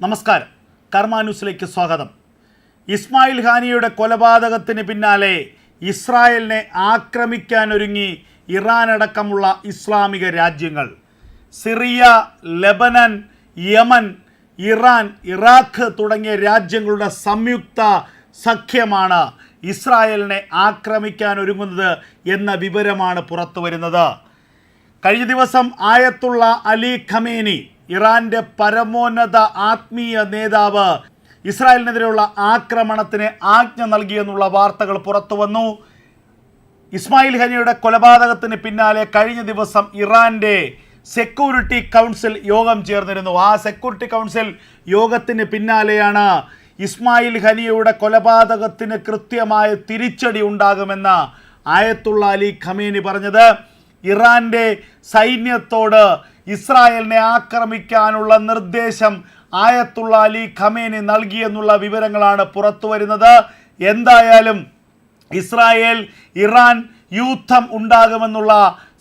നമസ്കാരം. കർമ്മ ന്യൂസിലേക്ക് സ്വാഗതം. ഇസ്മായിൽ ഖാനിയുടെ കൊലപാതകത്തിന് പിന്നാലെ ഇസ്രായേലിനെ ആക്രമിക്കാനൊരുങ്ങി ഇറാൻ അടക്കമുള്ള ഇസ്ലാമിക രാജ്യങ്ങൾ. Syria Lebanon Yemen Iran Iraq തുടങ്ങിയ രാജ്യങ്ങളുടെ സംയുക്ത സഖ്യമാണ് ഇസ്രായേലിനെ ആക്രമിക്കാൻ ഒരുങ്ങുന്നത് എന്ന വിവരമാണ് പുറത്തു വരുന്നത് കഴിഞ്ഞ ദിവസം ആയത്തുള്ള അലി ഖമേനി ഇറാന്റെ പരമോന്നത ആത്മീയ നേതാവ് ഇസ്രായേലിനെതിരെയുള്ള ആക്രമണത്തിന് ആജ്ഞ നൽകിയെന്നുള്ള വാർത്തകൾ പുറത്തു വന്നു ഇസ്മായിൽ ഹനിയുടെ കൊലപാതകത്തിന് പിന്നാലെ കഴിഞ്ഞ ദിവസം ഇറാന്റെ സെക്യൂരിറ്റി കൗൺസിൽ യോഗം ചേർന്നിരുന്നു. ആ സെക്യൂരിറ്റി കൗൺസിൽ യോഗത്തിന് പിന്നാലെയാണ് ഇസ്മായിൽ ഹനിയുടെ കൊലപാതകത്തിന് കൃത്യമായ തിരിച്ചടി ഉണ്ടാകുമെന്ന് ആയത്തുള്ള അലി ഖമേനി പറഞ്ഞത്. ഇറാന്റെ സൈന്യത്തോട് ഇസ്രായേലിനെ ആക്രമിക്കാനുള്ള നിർദ്ദേശം ആയത്തുള്ള അലി ഖമേനി നൽകിയെന്നുള്ള വിവരങ്ങളാണ് പുറത്തു വരുന്നത്. എന്തായാലും ഇസ്രായേൽ ഇറാൻ യുദ്ധം ഉണ്ടാകുമെന്നുള്ള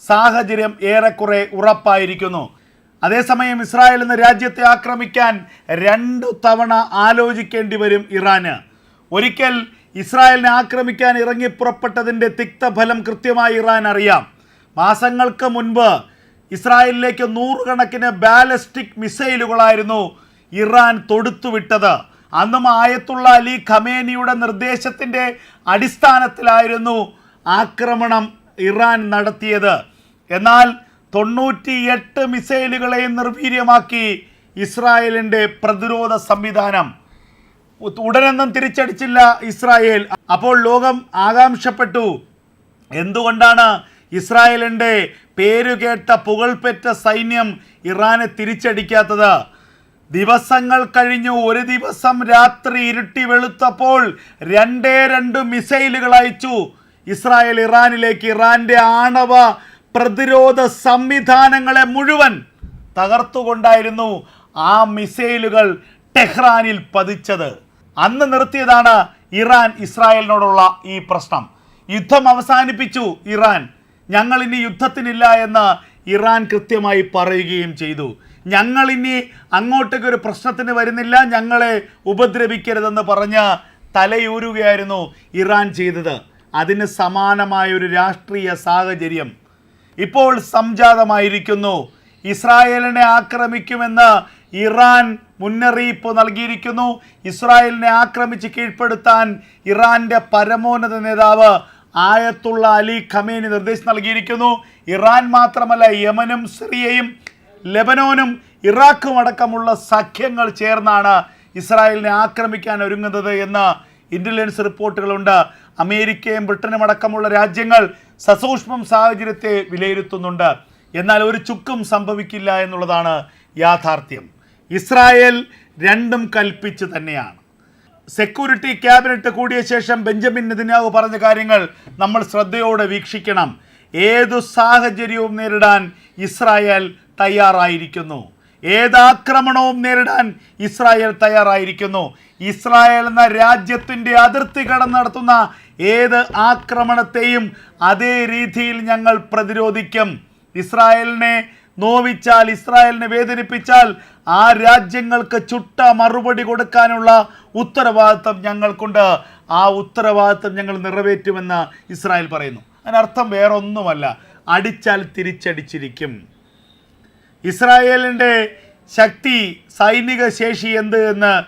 സാഹചര്യം ഏറെക്കുറെ ഉറപ്പായിരിക്കുന്നു. അതേസമയം ഇസ്രായേൽ എന്ന രാജ്യത്തെ ആക്രമിക്കാൻ രണ്ടു തവണ ആലോചിക്കേണ്ടി വരും ഇറാന്. ഒരിക്കൽ ഇസ്രായേലിനെ ആക്രമിക്കാൻ ഇറങ്ങി പുറപ്പെട്ടതിന്റെ തിക്തഫലം കൃത്യമായി ഇറാൻ അറിയാം മാസങ്ങൾക്ക് മുൻപ് ഇസ്രായേലിലേക്ക് നൂറുകണക്കിന് ബാലസ്റ്റിക് മിസൈലുകളായിരുന്നു ഇറാൻ തൊടുത്തുവിട്ടത്. അന്നും ആയത്തുള്ള അലി ഖമേനിയുടെ നിർദ്ദേശത്തിന്റെ അടിസ്ഥാനത്തിലായിരുന്നു ആക്രമണം ഇറാൻ നടത്തിയത്. എന്നാൽ തൊണ്ണൂറ്റിയെട്ട് മിസൈലുകളെയും നിർവീര്യമാക്കി ഇസ്രായേലിന്റെ പ്രതിരോധ സംവിധാനം. ഉടനൊന്നും തിരിച്ചടിച്ചില്ല ഇസ്രായേൽ. അപ്പോൾ ലോകം ആകാംക്ഷപ്പെട്ടു. എന്തുകൊണ്ടാണ് ഇസ്രായേലിന്റെ പേരുകേട്ട പുകൾപെറ്റ സൈന്യം ഇറാനെ തിരിച്ചടിക്കാത്തത്. ദിവസങ്ങൾ കഴിഞ്ഞു ഒരു ദിവസം രാത്രി ഇരുട്ടി വെളുത്തപ്പോൾ രണ്ടേ രണ്ട് മിസൈലുകൾ അയച്ചു. ഇസ്രായേൽ ഇറാനിലേക്ക് ഇറാന്റെ ആണവ പ്രതിരോധ സംവിധാനങ്ങളെ മുഴുവൻ തകർത്തുകൊണ്ടായിരുന്നു ആ മിസൈലുകൾ ടെഹ്റാനിൽ പതിച്ചത്. അന്ന് നിർത്തിയതാണ് ഇറാൻ ഇസ്രായേലിനോടുള്ള ഈ പ്രശ്നം. യുദ്ധം അവസാനിപ്പിച്ചു ഇറാൻ. ഞങ്ങൾ ഇനി യുദ്ധത്തിനില്ല എന്ന് ഇറാൻ കൃത്യമായി പറയുകയും ചെയ്തു. ഞങ്ങൾ ഇനി അങ്ങോട്ടേക്ക് ഒരു പ്രശ്നത്തിന് വരുന്നില്ല ഞങ്ങളെ ഉപദ്രവിക്കരുതെന്ന് പറഞ്ഞ് തലയൂരുകയായിരുന്നു ഇറാൻ ചെയ്തത്. അതിന് സമാനമായ ഒരു രാഷ്ട്രീയ സാഹചര്യം ഇപ്പോൾ സംജാതമായിരിക്കുന്നു. ഇസ്രായേലിനെ ആക്രമിക്കുമെന്ന് ഇറാൻ മുന്നറിയിപ്പ് നൽകിയിരിക്കുന്നു. ഇസ്രായേലിനെ ആക്രമിച്ച് കീഴ്പ്പെടുത്താൻ ഇറാന്റെ പരമോന്നത നേതാവ് ആയത്തുള്ള അലി ഖമേനി നിർദ്ദേശം നൽകിയിരിക്കുന്നു. ഇറാൻ മാത്രമല്ല യമനും സിറിയയും ലെബനോനും ഇറാഖും അടക്കമുള്ള സഖ്യങ്ങൾ ചേർന്നാണ് ഇസ്രായേലിനെ ആക്രമിക്കാൻ ഒരുങ്ങുന്നത് എന്ന് ഇന്റലിജൻസ് റിപ്പോർട്ടുകളുണ്ട്. അമേരിക്കയും ബ്രിട്ടനും അടക്കമുള്ള രാജ്യങ്ങൾ സസൂക്ഷ്മം സാഹചര്യത്തെ വിലയിരുത്തുന്നുണ്ട്. എന്നാൽ ഒരു ചുക്കും സംഭവിക്കില്ല എന്നുള്ളതാണ് യാഥാർത്ഥ്യം. ഇസ്രായേൽ രണ്ടും കൽപ്പിച്ച് തന്നെയാണ്. സെക്യൂരിറ്റി ക്യാബിനറ്റ് കൂടിയ ശേഷം ബെഞ്ചമിൻ നെതന്യാഹു പറഞ്ഞ കാര്യങ്ങൾ നമ്മൾ ശ്രദ്ധയോടെ വീക്ഷിക്കണം. ഏതു സാഹചര്യവും നേരിടാൻ ഇസ്രായേൽ തയ്യാറായിരിക്കുന്നു. ഏതാക്രമണവും നേരിടാൻ ഇസ്രായേൽ തയ്യാറായിരിക്കുന്നു. ഇസ്രായേൽ എന്ന രാജ്യത്തിന്റെ അതിർത്തി കടന്ന് നടത്തുന്ന ഏത് ആക്രമണത്തെയും അതേ രീതിയിൽ ഞങ്ങൾ പ്രതിരോധിക്കും. ഇസ്രായേലിനെ നോവിച്ചാൽ ഇസ്രായേലിനെ വേദനിപ്പിച്ചാൽ ആ രാജ്യങ്ങൾക്ക് ചുട്ട മറുപടി കൊടുക്കാനുള്ള ഉത്തരവാദിത്വം ഞങ്ങൾക്കുണ്ട്. ആ ഉത്തരവാദിത്വം ഞങ്ങൾ നിറവേറ്റുമെന്ന് ഇസ്രായേൽ പറയുന്നു. അതിനർത്ഥം വേറൊന്നുമല്ല. അടിച്ചാൽ തിരിച്ചടിച്ചിരിക്കും. ഇസ്രായേലിന്റെ ശക്തി സൈനിക ശേഷി എന്ത് എന്ന്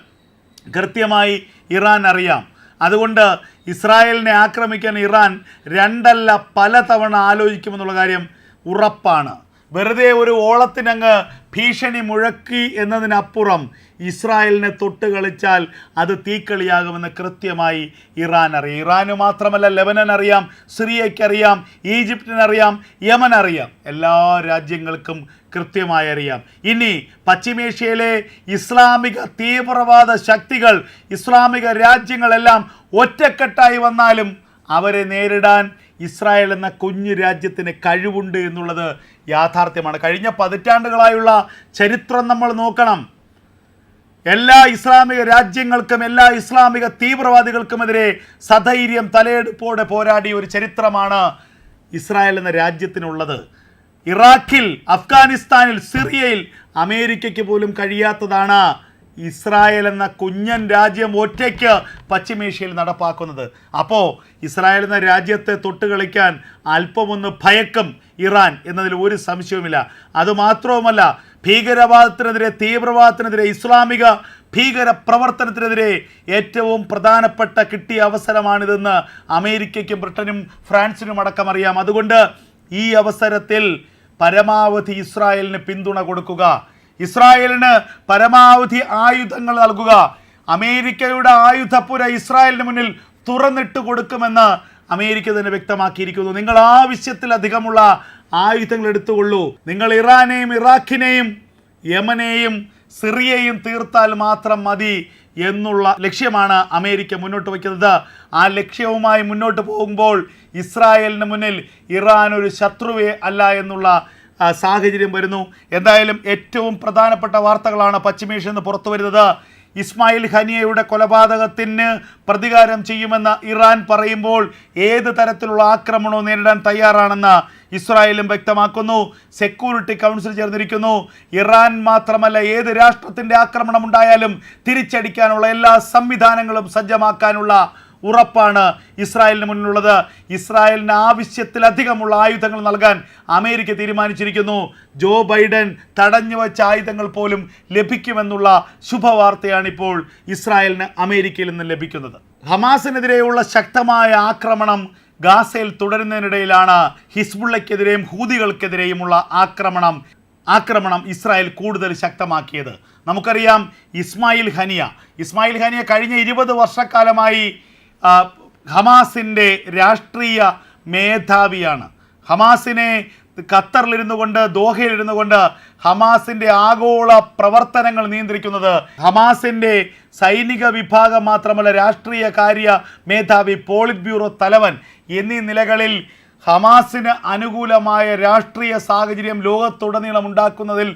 കൃത്യമായി ഇറാൻ അറിയാം. അതുകൊണ്ട് ഇസ്രായേലിനെ ആക്രമിക്കാൻ ഇറാൻ രണ്ടല്ല പല തവണ ആലോചിക്കുമെന്നുള്ള കാര്യം ഉറപ്പാണ്. വെറുതെ ഒരു ഓളത്തിനങ്ങ് ഭീഷണി മുഴക്കി എന്നതിനപ്പുറം ഇസ്രായേലിനെ തൊട്ട് കളിച്ചാൽ അത് തീക്കളിയാകുമെന്ന് കൃത്യമായി ഇറാൻ അറിയാം. ഇറാന് മാത്രമല്ല ലെബനൻ അറിയാം സിറിയക്കറിയാം ഈജിപ്തിനറിയാം യമൻ അറിയാം. എല്ലാ രാജ്യങ്ങൾക്കും കൃത്യമായി അറിയാം. ഇനി പശ്ചിമേഷ്യയിലെ ഇസ്ലാമിക തീവ്രവാദ ശക്തികൾ ഇസ്ലാമിക രാജ്യങ്ങളെല്ലാം ഒറ്റക്കെട്ടായി വന്നാലും അവരെ നേരിടാൻ ഇസ്രായേൽ എന്ന കുഞ്ഞു രാജ്യത്തിന് കഴിവുണ്ട് എന്നുള്ളത് യാഥാർത്ഥ്യമാണ്. കഴിഞ്ഞ പതിറ്റാണ്ടുകളായുള്ള ചരിത്രം നമ്മൾ നോക്കണം. എല്ലാ ഇസ്ലാമിക രാജ്യങ്ങൾക്കും എല്ലാ ഇസ്ലാമിക തീവ്രവാദികൾക്കുമെതിരെ സധൈര്യം തലയെടുപ്പോടെ പോരാടിയ ഒരു ചരിത്രമാണ് ഇസ്രായേൽ എന്ന രാജ്യത്തിനുള്ളത്. ഇറാഖിൽ അഫ്ഗാനിസ്ഥാനിൽ സിറിയയിൽ അമേരിക്കയ്ക്ക് പോലും കഴിയാത്തതാണ് ഇസ്രായേൽ എന്ന കുഞ്ഞൻ രാജ്യം ഒറ്റയ്ക്ക് പശ്ചിമേഷ്യയിൽ നടപ്പാക്കുന്നത്. അപ്പോൾ ഇസ്രായേൽ എന്ന രാജ്യത്തെ തൊട്ടുകളിക്കാൻ അല്പമൊന്ന് ഭയക്കും ഇറാൻ എന്നതിൽ ഒരു സംശയവുമില്ല. അതുമാത്രവുമല്ല ഭീകരവാദത്തിനെതിരെ തീവ്രവാദത്തിനെതിരെ ഇസ്ലാമിക ഭീകര പ്രവർത്തനത്തിനെതിരെ ഏറ്റവും പ്രധാനപ്പെട്ട കിട്ടിയ അവസരമാണിതെന്ന് അമേരിക്കയ്ക്കും ബ്രിട്ടനും ഫ്രാൻസിനും അടക്കം അറിയാം. അതുകൊണ്ട് ഈ അവസരത്തിൽ പരമാവധി ഇസ്രായേലിന് പിന്തുണ കൊടുക്കുക. ഇസ്രായേലിന് പരമാവധി ആയുധങ്ങൾ നൽകുക. അമേരിക്കയുടെ ആയുധപ്പുര ഇസ്രായേലിന് മുന്നിൽ തുറന്നിട്ട് കൊടുക്കുമെന്ന് അമേരിക്ക തന്നെ വ്യക്തമാക്കിയിരിക്കുന്നു. നിങ്ങൾ ആവശ്യത്തിലധികമുള്ള ആയുധങ്ങൾ എടുത്തുകൊള്ളൂ. നിങ്ങൾ ഇറാനെയും ഇറാഖിനെയും യമനെയും സിറിയയും തീർത്താൽ മാത്രം മതി എന്നുള്ള ലക്ഷ്യമാണ് അമേരിക്ക മുന്നോട്ട് വയ്ക്കുന്നത്. ആ ലക്ഷ്യവുമായി മുന്നോട്ട് പോകുമ്പോൾ ഇസ്രായേലിന് മുന്നിൽ ഇറാൻ ഒരു ശത്രുവേ അല്ല എന്നുള്ള സാഹചര്യം വരുന്നു. എന്തായാലും ഏറ്റവും പ്രധാനപ്പെട്ട വാർത്തകളാണ് പശ്ചിമേഷ്യയിൽ നിന്ന് പുറത്തു വരുന്നത്. ഇസ്മായിൽ ഹനിയയുടെ കൊലപാതകത്തിന് പ്രതികാരം ചെയ്യുമെന്ന് ഇറാൻ പറയുമ്പോൾ ഏത് തരത്തിലുള്ള ആക്രമണവും നേരിടാൻ തയ്യാറാണെന്ന് ഇസ്രായേലും വ്യക്തമാക്കുന്നു. സെക്യൂരിറ്റി കൗൺസിൽ ചേർന്നിരിക്കുന്നു. ഇറാൻ മാത്രമല്ല ഏത് രാഷ്ട്രത്തിന്റെ ആക്രമണം ഉണ്ടായാലും തിരിച്ചടിക്കാനുള്ള എല്ലാ സംവിധാനങ്ങളും സജ്ജമാക്കാനുള്ള ഉറപ്പാണ് ഇസ്രായേലിന് മുന്നിലുള്ളത്. ഇസ്രായേലിന് ആവശ്യത്തിലധികമുള്ള ആയുധങ്ങൾ നൽകാൻ അമേരിക്ക തീരുമാനിച്ചിരിക്കുന്നു. ജോ ബൈഡൻ തടഞ്ഞു വച്ച ആയുധങ്ങൾ പോലും ലഭിക്കുമെന്നുള്ള ശുഭവാർത്തയാണ് ഇപ്പോൾ ഇസ്രായേലിന് അമേരിക്കയിൽ നിന്ന് ലഭിക്കുന്നത്. ഹമാസിനെതിരെയുള്ള ശക്തമായ ആക്രമണം ഗാസയിൽ തുടരുന്നതിനിടയിലാണ് ഹിസ്ബുള്ളയ്ക്കെതിരെയും ഹൂതികൾക്കെതിരെയുമുള്ള ആക്രമണം ആക്രമണം ഇസ്രായേൽ കൂടുതൽ ശക്തമാക്കിയത്. നമുക്കറിയാം ഇസ്മായിൽ ഹനിയ. ഇസ്മായിൽ ഹനിയ കഴിഞ്ഞ ഇരുപത് വർഷക്കാലമായി ഹമാസിന്റെ രാഷ്ട്രീയ മേധാവിയാണ്. ഹമാസിനെ ഖത്തറിലിരുന്നു കൊണ്ട് ദോഹയിലിരുന്നു കൊണ്ട് ഹമാസിന്റെ ആഗോള പ്രവർത്തനങ്ങൾ നിയന്ത്രിക്കുന്നത് ഹമാസിന്റെ സൈനിക വിഭാഗം മാത്രമല്ല രാഷ്ട്രീയ കാര്യ മേധാവി പോളിറ്റ് ബ്യൂറോ തലവൻ എന്നീ നിലകളിൽ ഹമാസിന് അനുകൂലമായ രാഷ്ട്രീയ സാഹചര്യം ലോകത്തുടനീളം ഉണ്ടാക്കുന്നതിൽ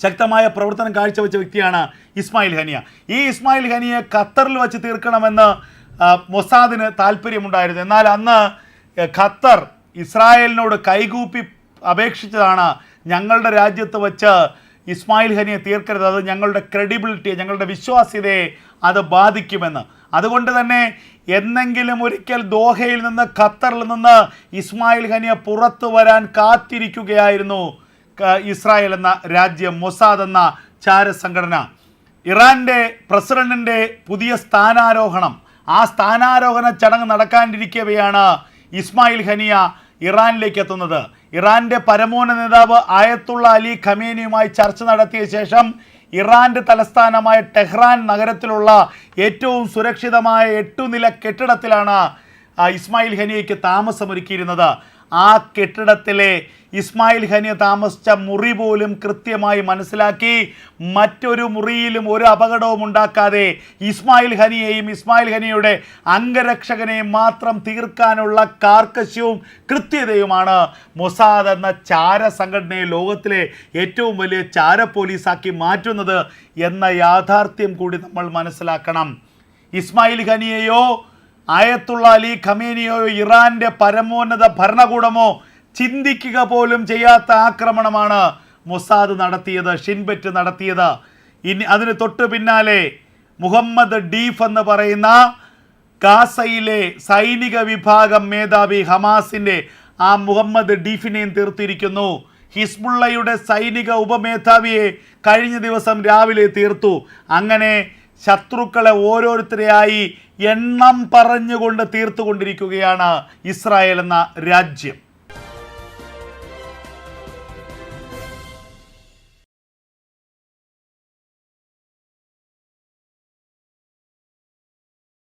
ശക്തമായ പ്രവർത്തനം കാഴ്ചവെച്ച വ്യക്തിയാണ് ഇസ്മായിൽ ഹനിയ. ഈ ഇസ്മായിൽ ഹനിയെ ഖത്തറിൽ വച്ച് തീർക്കണമെന്ന് മൊസാദിന് താല്പര്യമുണ്ടായിരുന്നു. എന്നാൽ അന്ന് ഖത്തർ ഇസ്രായേലിനോട് കൈകൂപ്പി അപേക്ഷിച്ചതാണ് ഞങ്ങളുടെ രാജ്യത്ത് വച്ച് ഇസ്മായിൽ ഹനിയെ തീർക്കരുത്. അത് ഞങ്ങളുടെ ക്രെഡിബിലിറ്റിയെ ഞങ്ങളുടെ വിശ്വാസ്യതയെ അത് ബാധിക്കുമെന്ന്. അതുകൊണ്ട് തന്നെ എന്നെങ്കിലും ഒരിക്കൽ ദോഹയിൽ നിന്ന് ഖത്തറിൽ നിന്ന് ഇസ്മായിൽ ഹനിയെ പുറത്തു വരാൻ കാത്തിരിക്കുകയായിരുന്നു ഇസ്രായേൽ എന്ന രാജ്യം മൊസാദ് എന്ന ചാരസംഘടന. ഇറാന്റെ പ്രസിഡന്റിന്റെ പുതിയ സ്ഥാനാരോഹണം ആ സ്ഥാനാരോഹണ ചടങ്ങ് നടക്കാനിരിക്കവെയാണ് ഇസ്മായിൽ ഹനിയ ഇറാനിലേക്ക് എത്തുന്നത്. ഇറാന്റെ പരമോന്നത നേതാവ് ആയത്തുള്ള അലി ഖമേനിയുമായി ചർച്ച നടത്തിയ ശേഷം ഇറാന്റെ തലസ്ഥാനമായ ടെഹ്റാൻ നഗരത്തിലുള്ള ഏറ്റവും സുരക്ഷിതമായ എട്ടുനില കെട്ടിടത്തിലാണ് ആ, ഇസ്മായിൽ ഹനിയയ്ക്ക് താമസമൊരുക്കിയിരുന്നത്. ആ കെട്ടിടത്തിലെ ഇസ്മായിൽ ഹനിയ താമസിച്ച മുറി പോലും കൃത്യമായി മനസ്സിലാക്കി മറ്റൊരു മുറിയിലും ഒരു അപകടവും ഉണ്ടാക്കാതെ ഇസ്മായിൽ ഖനിയെയും ഇസ്മായിൽ ഖനിയുടെ അംഗരക്ഷകനെയും മാത്രം തീർക്കാനുള്ള കാർക്കശ്യവും കൃത്യതയുമാണ്. മൊസാദ് എന്ന ചാര സംഘടനയെ ലോകത്തിലെ ഏറ്റവും വലിയ ചാര പോലീസാക്കി മാറ്റുന്നത് എന്ന യാഥാർത്ഥ്യം കൂടി നമ്മൾ മനസ്സിലാക്കണം. ഇസ്മായിൽ ഖനിയെയോ ആയത്തുള്ള അലി ഖമേനിയോയോ ഇറാന്റെ പരമോന്നത ഭരണകൂടമോ ചിന്തിക്കുക പോലും ചെയ്യാത്ത ആക്രമണമാണ് മൊസാദ് നടത്തിയത് ഷിൻബെറ്റ് നടത്തിയത്. ഇനി അതിന് തൊട്ടു പിന്നാലെ മുഹമ്മദ് ഡീഫ് എന്ന് പറയുന്ന ഗാസയിലെ സൈനിക വിഭാഗം മേധാവി ഹമാസിന്റെ ആ മുഹമ്മദ് ഡീഫിനെയും തീർത്തിരിക്കുന്നു. ഹിസ്ബുള്ളയുടെ സൈനിക ഉപമേധാവിയെ കഴിഞ്ഞ ദിവസം രാവിലെ തീർത്തു. അങ്ങനെ ശത്രുക്കളെ ഓരോരുത്തരെയായി എണ്ണം പറഞ്ഞുകൊണ്ട് തീർത്തുകൊണ്ടിരിക്കുകയാണ് ഇസ്രായേൽ എന്ന രാജ്യം.